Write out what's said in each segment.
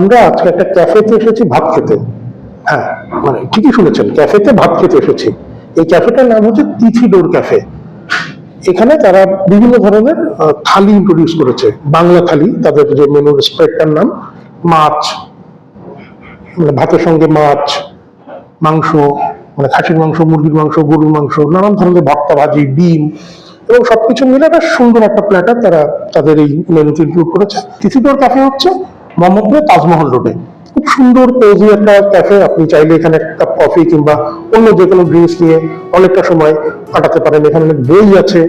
আমরা আজকে একটা ক্যাফেতে এসেছি ভাত খেতে। হ্যাঁ মানে ঠিকই শুনেছেন ক্যাফেতে ভাত খেতে এসেছি। এই ক্যাফেটার নাম হচ্ছে তিথি ডোর ক্যাফে এখানে তারা বিভিন্ন ধরনের থালি ইন্ট্রোডিউস করেছে, বাংলা থালি, তাদের যে মেনুর স্প্রেডটার নাম, মাছ মানে ভাতের সঙ্গে মাছ, মাংস মানে খাসির মাংস, মুরগির মাংস, গরুর মাংস, নানান ধরনের ভর্তা ভাজি, ডিম, এবং সবকিছু মিলে একটা সুন্দর একটা প্ল্যাটার তারা তাদের এই মেনুতে ইনক্লুড করেছে। তিথিডোর ক্যাফে হচ্ছে মোহাম্মদপুরের তাজমহল রোডে খুব সুন্দর কোজি একটা ক্যাফে আপনি চাইলে এখানে একটা কফি কিংবা অন্য যে কোনো ড্রিঙ্কস নিয়ে অনেকটা সময় কাটাতে পারেন। এখানে অনেক বই আছে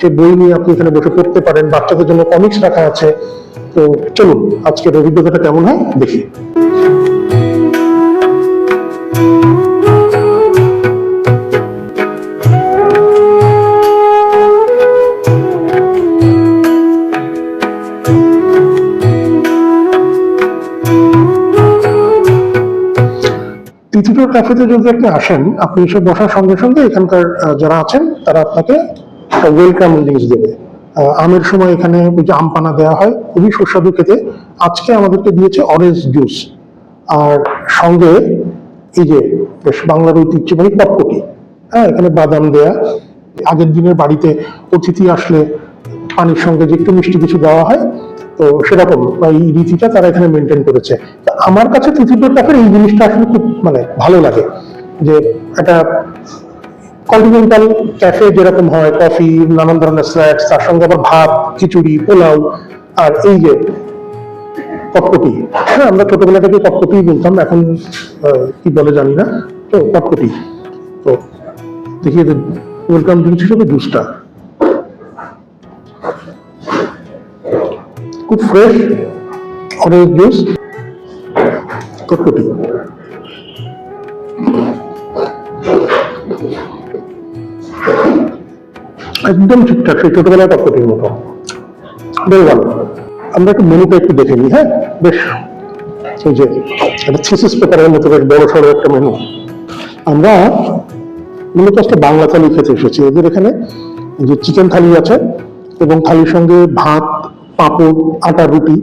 সেই বই নিয়ে আপনি এখানে বসে পড়তে পারেন। বাচ্চাদের জন্য কমিক্স রাখা আছে। তো চলুন, আজকের অভিজ্ঞতাটা কেমন হয়, দেখি। তিথিটোর ক্যাফেতে যদি আপনি আসেন, আপনি এসে বসার সঙ্গে সঙ্গে এখানকার যারা আছেন, তারা আপনাকে ওয়েলকাম ড্রিঙ্কস দেবে। আমের সময় এখানে ওই যে আমপানা দেওয়া হয়, খুবই সুস্বাদু খেতে। আজকে আমাদেরকে দিয়েছে অরেঞ্জ জুস আর সঙ্গে এই যে বেশ বাংলার ঐতিহ্যবাহী পটপটি। হ্যাঁ এখানে বাদাম দেয়া। আগের দিনের বাড়িতে অতিথি আসলে পানির সঙ্গে যে একটু মিষ্টি কিছু দেওয়া হয় তো সেরকম এই রীতিটা তারা এখানে মেনটেন করেছে। আমার কাছে তিথিটোর ক্যাফের এই জিনিসটা আসলে খুব মানে ভালো লাগে, যে একটা কন্টিনেন্টাল ক্যাফে যেরকম হয় কফি নানান ধরনের স্ন্যাক্স তার সঙ্গে আবার ভাত, খিচুড়ি, পোলাও, আর এই যে কটকটি হ্যাঁ আমরা ছোটবেলা থেকে কটকটি বলতাম, এখন কি বলে জানি না, তো কটকটি তো দেখিয়ে ওয়েলকাম ড্রিঙ্কস হিসেবে জুসটা খুব ফ্রেশ অরেঞ্জ জুস কটকটি একদম ঠিকঠাক, সেই ছোটবেলায় কটকটির মতো। বেশ ভালো। আমরা একটু মেনুটা একটু দেখে নিই হ্যাঁ? বেশ, এই যে, একটা থিসিস পেপারের মতো বেশ বড় সড়ো একটা মেনু আমরা মূলত আজকে বাংলা থালি খেতে এসেছি। এদের এখানে যে চিকেন থালি আছে এবং থালির সঙ্গে ভাত পাঁপড় আটার রুটি।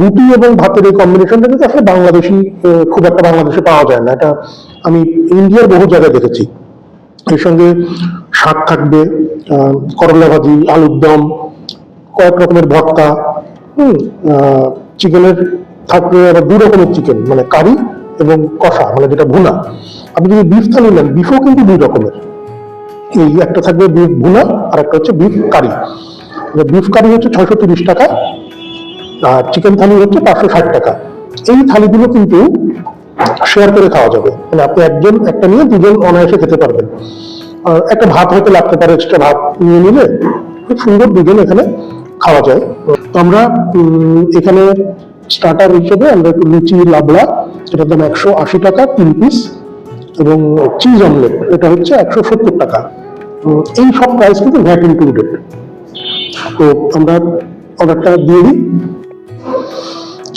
রুটি এবং ভাতের এই কম্বিনেশনটা কিন্তু আসলে বাংলাদেশি খুব একটা বাংলাদেশে পাওয়া যায় না। এটা আমি ইন্ডিয়ার বহু জায়গায় দেখেছি। এর সঙ্গে শাক থাকবে করলা ভাজি, আলুর দম, কয়েক রকমের ভর্তা, হুম চিকেনের থাকবে আবার দু রকমের চিকেন মানে কারি এবং কষা মানে যেটা ভুনা। আপনি যদি বিফ থালি নেন বিফও কিন্তু দুই রকমের। এই একটা থাকবে বিফ ভুনা আর একটা হচ্ছে বিফ কারি বিফ কারি হচ্ছে ছয়শো তিরিশ টাকা, আর চিকেন থালি হচ্ছে পাঁচশো ষাট টাকা। এই থালিগুলো কিন্তু শেয়ার করে খাওয়া যাবে। মানে আপনি একজন, একটা নিয়ে দুজন অনায়াসে খেতে পারবেন। একটা ভাত হয়তো লাগতে পারে এক্সট্রা ভাত নিয়ে নিলে খুব সুন্দর দুজন এখানে খাওয়া যায়। তো আমরা এখানে স্টার্টার হিসেবে আমরা একটু লুচি, লাবড়া, এটার দাম একশো আশি টাকা তিন পিস এবং চিজ অমলেট এটা হচ্ছে একশো সত্তর টাকা। এই সব প্রাইস কিন্তু ভ্যাট ইনক্লুডেড তো আমরা অর্ডারটা দিয়ে দিই।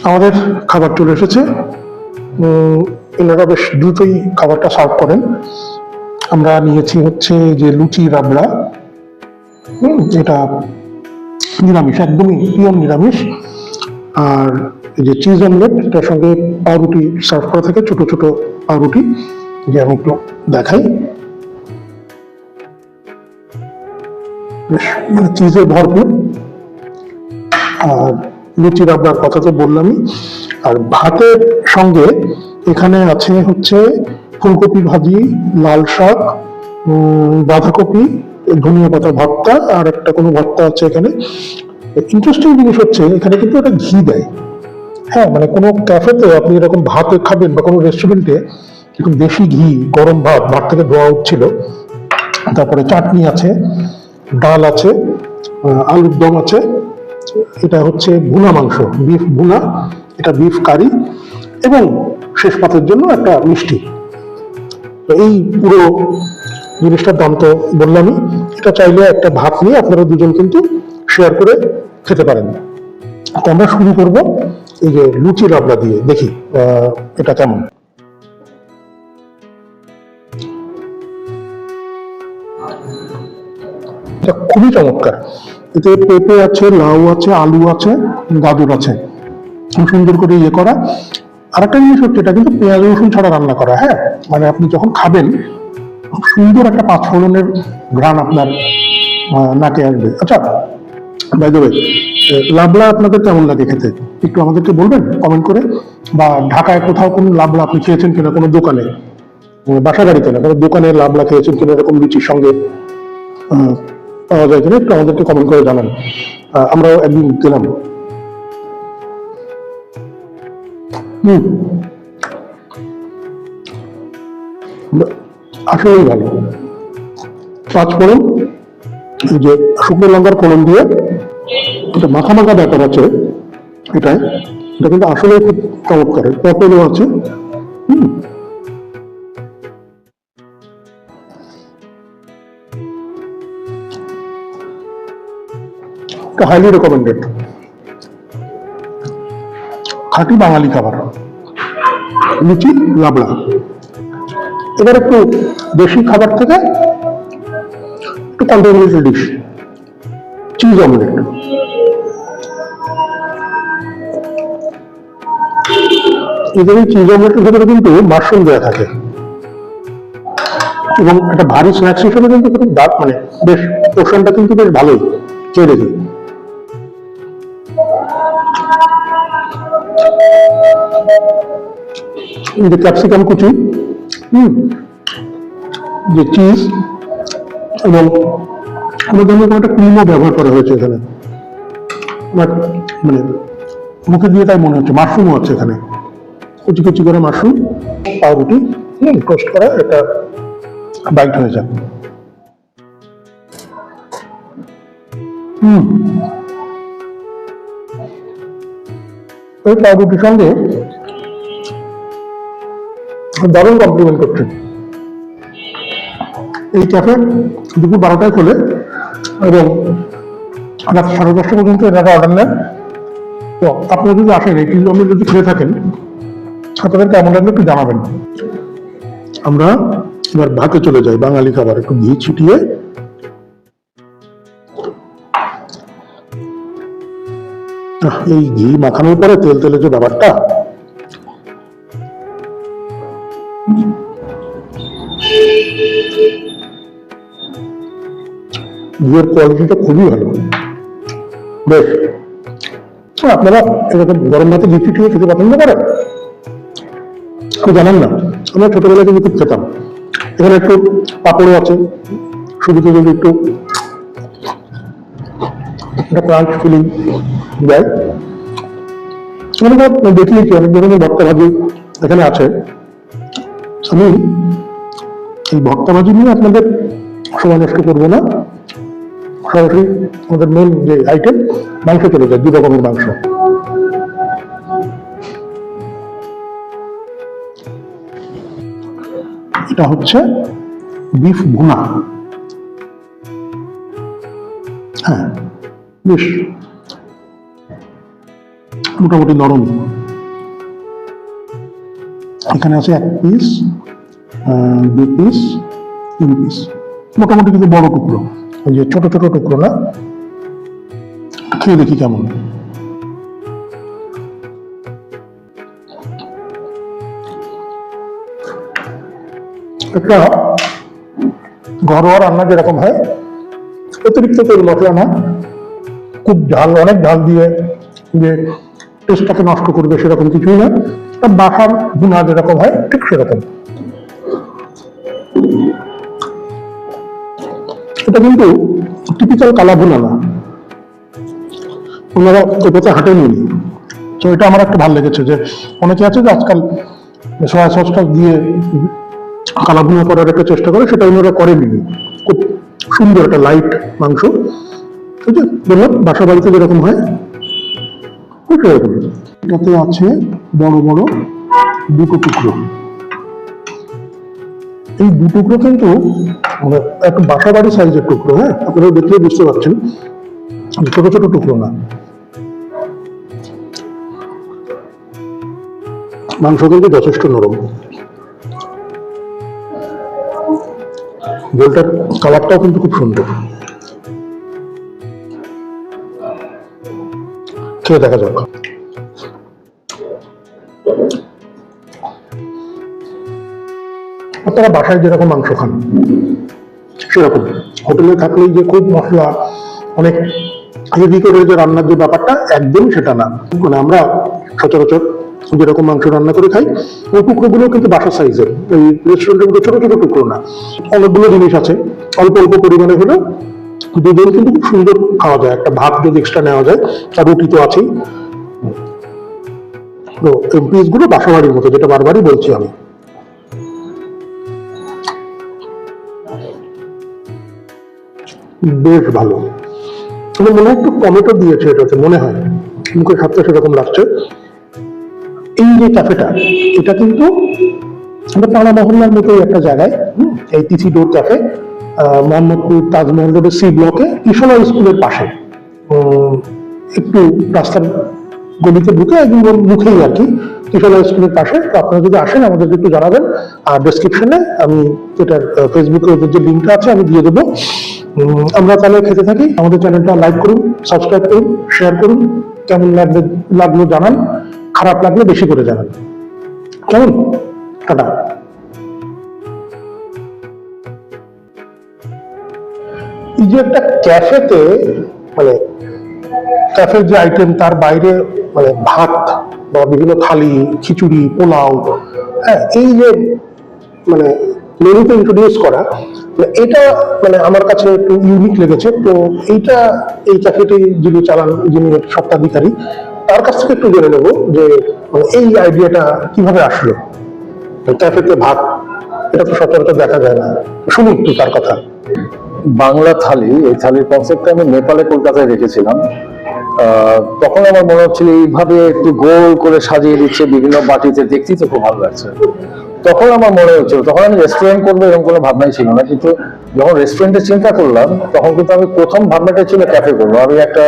আমাদের খাবার চলে এসেছে। এনারা বেশ দ্রুতই খাবারটা সার্ভ করেন। আমরা নিয়েছি হচ্ছে যে লুচি, রাবড়া। এটা নিরামিষ, একদমই পিওর নিরামিষ। আর যে চিজ অমলেট এটার সঙ্গে পাউরুটি সার্ভ করা থাকে, ছোট ছোট পাউরুটি। যে আমি একটু দেখাই। বেশ মানে চিজে ভরপুর। আর লুচি রাবড়ার কথা তো বললামই। আর ভাতের সঙ্গে এখানে আছে হচ্ছে ফুলকপি ভাজি, লাল শাক বাঁধাকপি, ধনিয়া পাতা ভর্তা, আর একটা কোনো ভর্তা আছে এখানে। ইন্টারেস্টিং জিনিস হচ্ছে, এখানে কিন্তু একটা ঘি দেয়। হ্যাঁ মানে কোনো ক্যাফেতে আপনি এরকম ভাত খাবেন বা কোনো রেস্টুরেন্টে একটু বেশি ঘি, গরম ভাত ভাত থেকে ধোয়া উঠছিল। তারপরে চাটনি আছে। ডাল আছে আলুর দম আছে, এটা হচ্ছে ভুনা মাংস, বিফ ভুনা, এটা বিফ কারি এবং শেষ পাতের জন্য একটা মিষ্টি। এই পুরো জিনিসটার দাম তো বললামই, এটা চাইলে একটা ভাত নিয়ে আপনারা দুজন কিন্তু শেয়ার করে খেতে পারেন। তো আমরা শুরু করব এই যে লুচি লাবড়া দিয়ে, দেখি এটা কেমন। এটা খুবই চমৎকার। এতে পেঁপে আছে, লাউ আছে, আলু আছে, গাজর আছে। খুব সুন্দর করে ইয়ে করা। আর একটা জিনিস হচ্ছে, এটা কিন্তু পেঁয়াজ, রসুন ছাড়া রান্না করা হ্যাঁ? মানে আপনি যখন খাবেন, খুব সুন্দর একটা পাঁচ ফোড়নের ঘ্রাণ আপনার নাকে আসবে। আচ্ছা বাই লাবলা আপনাদের কেমন লাগে খেতে? একটু আমাদেরকে বলবেন কমেন্ট করে। বা ঢাকায় কোথাও কোনো লাবলা আপনি খেয়েছেন কিনা কোনো দোকানে? বাসা বাড়িতে না, কোনো দোকানে লাবলা খেয়েছেন কিনা এরকম রুচির সঙ্গে? পাওয়া যায় কিনা একটু আমাদেরকে কমেন্ট করে জানান। আমরাও একদিন আসলেই ভালো। পাঁচ ফোড়ন এই যে শুকনো লঙ্কার ফোড়ন দিয়ে একটা মাখা মাখা ব্যাপার আছে, এটাই। এটা কিন্তু আসলে খুব চমৎকার পটলও আছে। হাইলি রেকমেন্ডেড খাঁটি বাঙালি খাবার। লুচি, লাবড়া। এবার একটু দেশি খাবার থেকে একটু কন্টিনেন্টাল ডিশ চিজ অমলেট এদের এই চিজ অমলেটের ভেতরে কিন্তু মাশরুম দেওয়া থাকে। এবং একটা ভারী স্ন্যাক্স হিসেবে কিন্তু খুব দাঁত মানে বেশ পোর্শনটা কিন্তু বেশ ভালোই খেয়ে দেখি যে ক্যাপসিকাম কুচি হুম যে চিজ এবং আমার জন্য একটা ক্রিমও ব্যবহার করা হয়েছে এখানে। But মানে মুখে দিয়ে তাই মনে হচ্ছে মাশরুমও আছে এখানে। কুচি কুচি করে মাশরুম পাউরুটি, হুম টোস্ট করা একটা বাইট হয়ে যাক হুম। ওই পাউরুটির সঙ্গে দারুণ কমপ্লিমেন্ট করছে। এই ক্যাফে দুপুর বারোটায় খোলে এবং রাত সাড়ে দশটা পর্যন্ত এনারা অর্ডার নেন। তো আপনারা যদি আসেন, এই অমলেট যদি খেয়ে থাকেন আপনাদের কেমন লাগল একটু জানাবেন। আমরা এবার ভাতে চলে যাই, বাঙালি খাবার, একটু ঘি ছিটিয়ে এই ঘি মাখানোর পরে তেল তেলে যে ব্যাপারটা। ঘিয়ের কোয়ালিটিটা খুবই ভালো। বেশ। আপনারা এরকম গরম ভাতে ঘি ছিটিয়ে খেতে পছন্দ করেন? কেউ জানেন না। আমরা ছোটবেলায় কিন্তু খুব খেতাম। এখানে একটু পাপড়ও আছে। শুধুতে যদি একটু একটা ক্রাঞ্চ ফিলিং দেয়। আমরা দেখিয়েছি অনেক ধরনের ভর্তা ভাজি এখানে আছে। আমি এই ভর্তা ভাজি নিয়ে আপনাদের সময় নষ্ট করব না। সরাসরি আমাদের মেন যে আইটেম মাংস চলে যায় দু রকমের মাংস। এটা হচ্ছে বিফ ভুনা। হ্যাঁ বেশ। মোটামুটি নরম। এখানে আছে এক পিস দু পিস তিন পিস মোটামুটি কিন্তু বড় টুকরো। ওই যে ছোট ছোট টুকরো না? খেয়ে দেখি কেমন। একটা ঘরোয়া রান্না যেরকম হয়, অতিরিক্ত তেল মশলা না, খুব ঝাল, অনেক ঝাল দিয়ে যে টেস্টটাকে নষ্ট করবে সেরকম কিছুই না। একটা বাসার গুণা যেরকম হয়, ঠিক সেরকম। এটা কিন্তু টিপিক্যাল কালা ভুনা না। ওনারা ওই পথে হাটে নিয়ে তো এটা আমার একটা ভালো লেগেছে যে, অনেকে আছে যে আজকাল সয়া সসটা দিয়ে কালা ভুনা করার একটা চেষ্টা করে, সেটা ওনারা করেনি খুব সুন্দর একটা লাইট মাংস। ওই যে বললাম বাসা বাড়িতে যেরকম হয় এটাতে আছে বড় বড় দুটো টুকরো। এই দু টুকরো কিন্তু মানে একটা বাসা বাড়ি সাইজের টুকরো হ্যাঁ? আপনারা দেখলে বুঝতে পারছেন। ছোট ছোট টুকরো না। মাংস কিন্তু যথেষ্ট নরম। গোলটার কালারটাও কিন্তু খুব সুন্দর। খেয়ে দেখা যাক। আপনারা বাসায় যেরকম মাংস খান, সেরকম। হোটেলে থাকলে যে খুব মশলা, অনেক হেভি করে যে রান্নার যে ব্যাপারটা, একদম সেটা না। মানে আমরা সচরাচর যেরকম মাংস রান্না করে খাই, ওই টুকরোগুলো কিন্তু বাসার সাইজের। এই রেস্টুরেন্টের মধ্যে ছোট ছোট টুকরো না। অনেকগুলো জিনিস আছে, অল্প অল্প পরিমাণে হলেও দুজন কিন্তু খুব সুন্দর খাওয়া যায়। একটা ভাত যদি এক্সট্রা নেওয়া যায় আর রুটি তো আছেই। তো পিসগুলো বাসা বাড়ির মতো, যেটা বারবারই বলছি আমি। বেশ ভালো। আমার মনে হয় একটু টমেটো দিয়েছে এটাতে, মনে হয়। মুখে খাচ্ছে সেরকম লাগছে। এই যে ক্যাফেটা এটা কিন্তু আমরা পাড়া মহল্লার মতোই একটা জায়গায় এই তিথি ডোর ক্যাফে মোহাম্মদপুর তাজমহল রোডের সি ব্লকে ইশলা স্কুলের পাশে। একটু রাস্তার গলিতে ঢুকে একদম মুখেই আর কি কিশোরা স্কুলের পাশে। তো আপনারা যদি আসেন, আমাদেরকে একটু জানাবেন। আর ডেসক্রিপশনে আমি এটার ফেসবুকে ওদের যে লিঙ্কটা আছে, আমি দিয়ে দেবো। আমরা তাহলে খেতে থাকি। আমাদের চ্যানেলটা লাইক করুন সাবস্ক্রাইব করুন শেয়ার করুন। কেমন লাগবে, লাগল জানান। খারাপ লাগলে বেশি করে জানান। কেমন? টাটা। এই যে একটা ক্যাফেতে মানে ক্যাফের যে আইটেম তার বাইরে মানে ভাত বা বিভিন্ন থালি, খিচুড়ি, পোলাও হ্যাঁ এই যে মানে মেনুতে ইন্ট্রোডিউস করা মানে এটা মানে আমার কাছে একটু ইউনিক লেগেছে। তো এইটা, এই ক্যাফেটি যিনি চালান, যিনি এর স্বত্বাধিকারী, তার কাছ থেকে একটু জেনে নেব যে মানে এই আইডিয়াটা কীভাবে আসলো। ক্যাফেতে ভাত, এটা তো সচরাচর দেখা যায় না। শুনি একটু তার কথা। বাংলা থালি, এই থালির কনসেপ্টটা আমি নেপালে, কলকাতায় রেখেছিলাম। তখন আমার মনে হচ্ছিল এইভাবে একটু গোল করে সাজিয়ে দিচ্ছে বিভিন্ন বাটিতে, দেখতেই তো খুব ভালো লাগছে। তখন আমার মনে হচ্ছিল, তখন আমি রেস্টুরেন্ট করব এরকম কোনো ভাবনাই ছিল না, কিন্তু যখন রেস্টুরেন্টে চিন্তা করলাম, তখন কিন্তু আমি প্রথম ভাবনাটা ছিল ক্যাফে করব। আমি একটা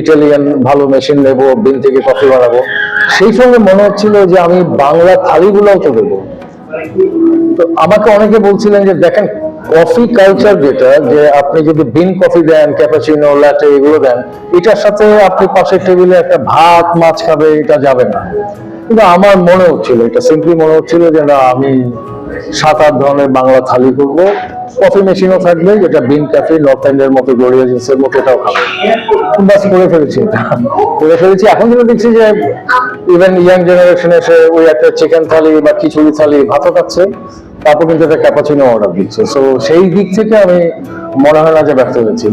ইটালিয়ান ভালো মেশিন নেব, বিন থেকে কফি বানাবো। সেই সঙ্গে মনে হচ্ছিল যে আমি বাংলা থালিগুলোও তো দেবো। তো আমাকে অনেকে বলছিলেন যে দেখেন কফি কালচার যেটা, যে আপনি যদি বিন কফি দেন ক্যাপাচিনো ল্যাটে এগুলো দেন, এটার সাথে আপনি পাশের টেবিলে একটা ভাত, মাছ খাবে, এটা যাবে না। কিন্তু আমার মনে হচ্ছিল, এটা সিম্পলি মনে হচ্ছিল যে না, আমি সাত আট ধরনের বাংলা থালি করব। কফি মেশিনও থাকবে, যেটা বিন ক্যাফে নর্থ এন্ডের মতো গড়িয়া জিন্সের মতো, এটাও খাবে। বাস করে ফেলেছি এটা। করে ফেলেছি, এখন যেটা দেখছি যে ইভেন ইয়াং জেনারেশন এসে ওই একটা চিকেন থালি বা খিচুড়ি থালি ভাতও খাচ্ছে। তারপর কিন্তু একটা ক্যাপাচিনো অর্ডার দিচ্ছে। সো সেই দিক থেকে আমি মনে হয় না যে ব্যর্থ হয়েছি।